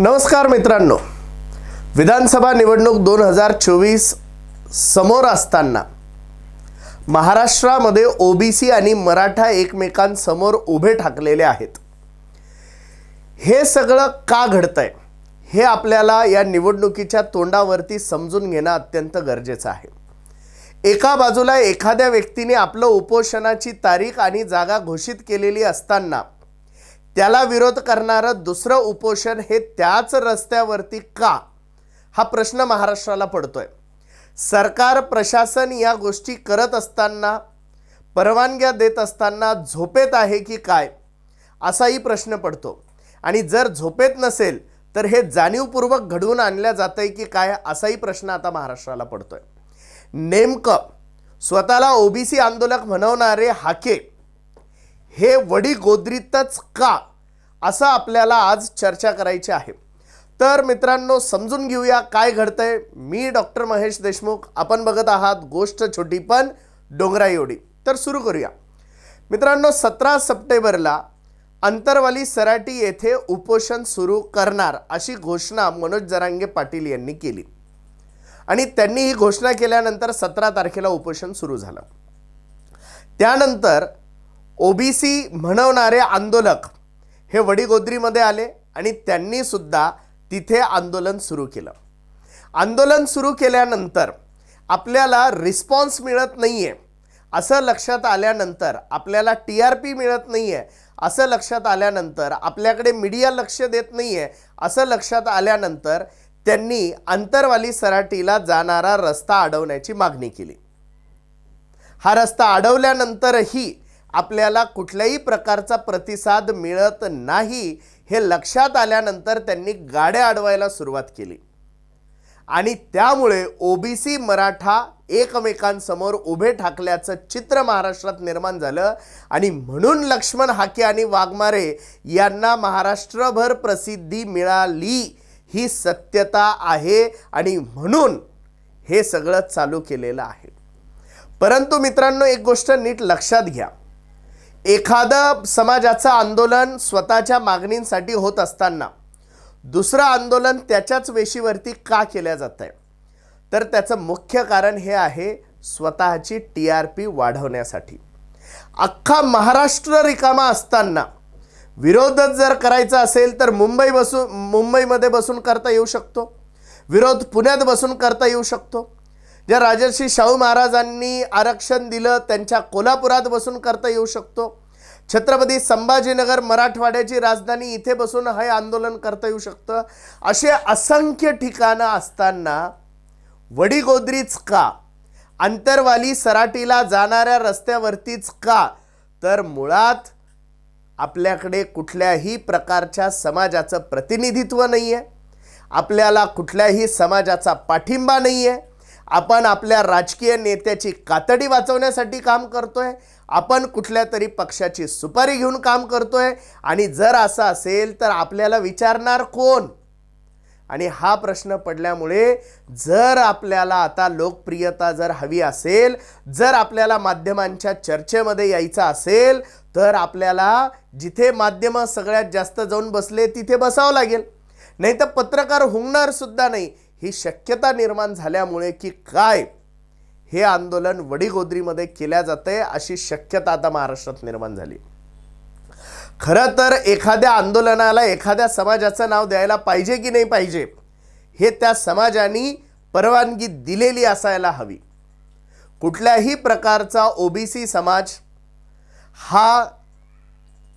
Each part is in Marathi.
नमस्कार मित्रांनो. विधानसभा निवडणूक दोन हजार चोवीस समोर असताना महाराष्ट्रामध्ये ओबीसी आणि मराठा एकमेकांसमोर उभे ठाकलेले आहेत. हे सगळं का घडतंय? हे आपल्याला या निवडणुकीच्या तोंडावरती समजून घेणं अत्यंत गरजेचं आहे. एका बाजूला एखाद्या व्यक्तीने आपलं उपोषणाची तारीख आणि जागा घोषित केलेली असताना त्याला विरोध करणारं दुसरं उपोषण हे त्याच रस्त्यावरती का? हा प्रश्न महाराष्ट्राला पडतोय. सरकार प्रशासन या गोष्टी करत असताना परवानग्या देत असताना झोपेत आहे की काय? असाही प्रश्न पडतो. आणि जर झोपेत नसेल तर हे जाणीवपूर्वक घडवून आणल्या आहे की काय? असाही प्रश्न आता महाराष्ट्राला पडतोय. नेमकं स्वतःला ओबीसी आंदोलक म्हणवणारे हाके हे वडीगोद्रीतच का? असं आपल्याला आज चर्चा करायची आहे. तर मित्रांनो समजून घेऊया काय घडतंय. मी डॉक्टर महेश देशमुख. आपण बघत आहात गोष्ट छोटी पण डोंगरा एवढी. तर सुरू करूया. मित्रांनो सतरा सप्टेंबरला अंतरवाली सराटी येथे उपोषण सुरू करणार अशी घोषणा मनोज जरांगे पाटील यांनी केली. आणि त्यांनी ही घोषणा केल्यानंतर सतरा तारखेला उपोषण सुरू झालं. त्यानंतर ओबीसी म्हणवणारे आंदोलक हे वडीगोद्रीमध्ये आले आणि त्यांनीसुद्धा तिथे आंदोलन सुरू केलं. आंदोलन सुरू केल्यानंतर आपल्याला रिस्पॉन्स मिळत नाही आहे असं लक्षात आल्यानंतर आपल्याला टी आर पी मिळत नाही आहे असं लक्षात आल्यानंतर आपल्याकडे मीडिया लक्ष देत नाही आहे असं लक्षात आल्यानंतर त्यांनी अंतरवाली सराटीला जाणारा रस्ता अडवण्याची मागणी केली. हा रस्ता अडवल्यानंतरही आपल्याला कुठल्याही प्रकारचा प्रतिसाद मिळत नाही हे लक्षात आल्यानंतर त्यांनी गाड्या अडवायला सुरुवात केली. आणि त्यामुळे ओबीसी मराठा एकमेकांसमोर उभे ठाकल्याचं चित्र महाराष्ट्रात निर्माण झालं आणि म्हणून लक्ष्मण हाके आणि वाघमारे यांना महाराष्ट्रभर प्रसिद्धी मिळाली ही सत्यता आहे आणि म्हणून हे सगळं चालू केलेलं आहे. परंतु मित्रांनो एक गोष्ट नीट लक्षात घ्या. एखादं समाजाचं आंदोलन स्वतःच्या मागणींसाठी होत असताना दुसरं आंदोलन त्याच्याच वेशीवरती का केल्या जात आहे? तर त्याचं मुख्य कारण हे आहे स्वतःची टी आर पी वाढवण्यासाठी. अख्खा महाराष्ट्र रिकामा असताना विरोधच जर करायचा असेल तर मुंबई बसून मुंबईमध्ये बसून करता येऊ शकतो. विरोध पुण्यात बसून करता येऊ शकतो. ज्या राजर्षी शाहू महाराजांनी आरक्षण दिलं त्यांच्या कोल्हापुरात बसून करता येऊ शकतो. छत्रपती संभाजीनगर मराठवाड्याची राजधानी इथे बसून हे आंदोलन करता येऊ शकतं. असे असंख्य ठिकाणं असताना वडीगोद्रीच का? अंतरवाली सराटीला जाणाऱ्या रस्त्यावरतीच का? तर मुळात आपल्याकडे कुठल्याही प्रकारच्या समाजाचं प्रतिनिधित्व नाही आहे आपल्याला कुठल्याही समाजाचा पाठिंबा नाही आहे आपण आपल्या राजकीय नेत्याची कातडी वाचवण्यासाठी काम करतोय. आपण कुठल्या तरी पक्षाची सुपारी घेऊन काम करतोय. आणि जर असं असेल तर आपल्याला विचारणार कोण? आणि हा प्रश्न पडल्यामुळे जर आपल्याला आता लोकप्रियता जर हवी असेल जर आपल्याला माध्यमांच्या चर्चेमध्ये यायचं असेल तर आपल्याला जिथे माध्यमं सगळ्यात जास्त जाऊन बसले तिथे बसावं लागेल. नाही तर पत्रकार हुंगणार सुद्धा नाही. ही शक्यता निर्माण झाल्यामुळे की काय हे आंदोलन वडीगोद्रीमध्ये केल्या जाते अशी शक्यता आता महाराष्ट्रात निर्माण झाली. खरं तर एखाद्या आंदोलनाला एखाद्या समाजाचं नाव द्यायला पाहिजे की नाही पाहिजे हे त्या समाजाने परवानगी दिलेली असायला हवी. कुठल्याही प्रकारचा ओबीसी समाज हा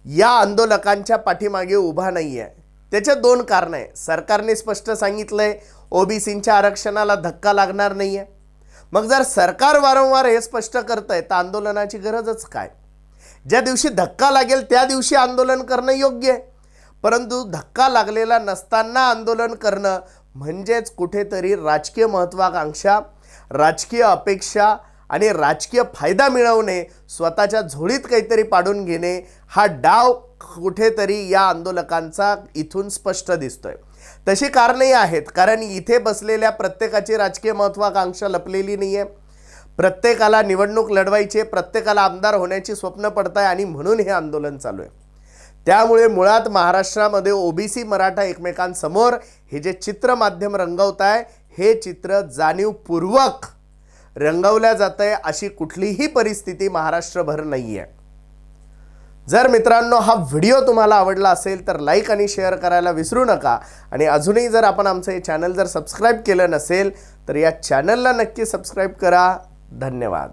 या आंदोलकांच्या पाठीमागे उभा नाही आहे त्याच्या दोन कारणं आहे. सरकारने स्पष्ट सांगितलं आहे ओबीसींच्या आरक्षणाला धक्का लागणार नाही आहे मग जर सरकार वारंवार हे स्पष्ट करत आहे तर आंदोलनाची गरजच काय? ज्या दिवशी धक्का लागेल त्या दिवशी आंदोलन करणं योग्य आहे. परंतु धक्का लागलेला नसताना आंदोलन करणं म्हणजेच कुठेतरी राजकीय महत्त्वाकांक्षा राजकीय अपेक्षा आणि राजकीय फायदा मिळवणे स्वतःच्या झोळीत काहीतरी पाडून घेणे हा डाव कुठेतरी या आंदोलकांचा इथून स्पष्ट दिसतोय. तशी कारणंही आहेत. कारण इथे बसलेल्या प्रत्येकाची राजकीय महत्त्वाकांक्षा लपलेली नाही आहे प्रत्येकाला निवडणूक लढवायची प्रत्येकाला आमदार होण्याची स्वप्न पडत आहे आणि म्हणून हे आंदोलन चालू आहे. त्यामुळे मुळात महाराष्ट्रामध्ये ओबीसी मराठा एकमेकांसमोर हे जे चित्र माध्यम रंगवत आहे हे चित्र जाणीवपूर्वक रंगवल्या जात आहे अशी कुठलीही परिस्थिती महाराष्ट्रभर नाही आहे जर मित्रांनो हा व्हिडिओ तुम्हाला आवडला असेल तर लाईक आणि शेअर करायला विसरू नका. आणि अजूनही जर आपण आमचं हे चॅनल जर सबस्क्राईब केलं नसेल तर या चॅनलला नक्की सबस्क्राईब करा. धन्यवाद.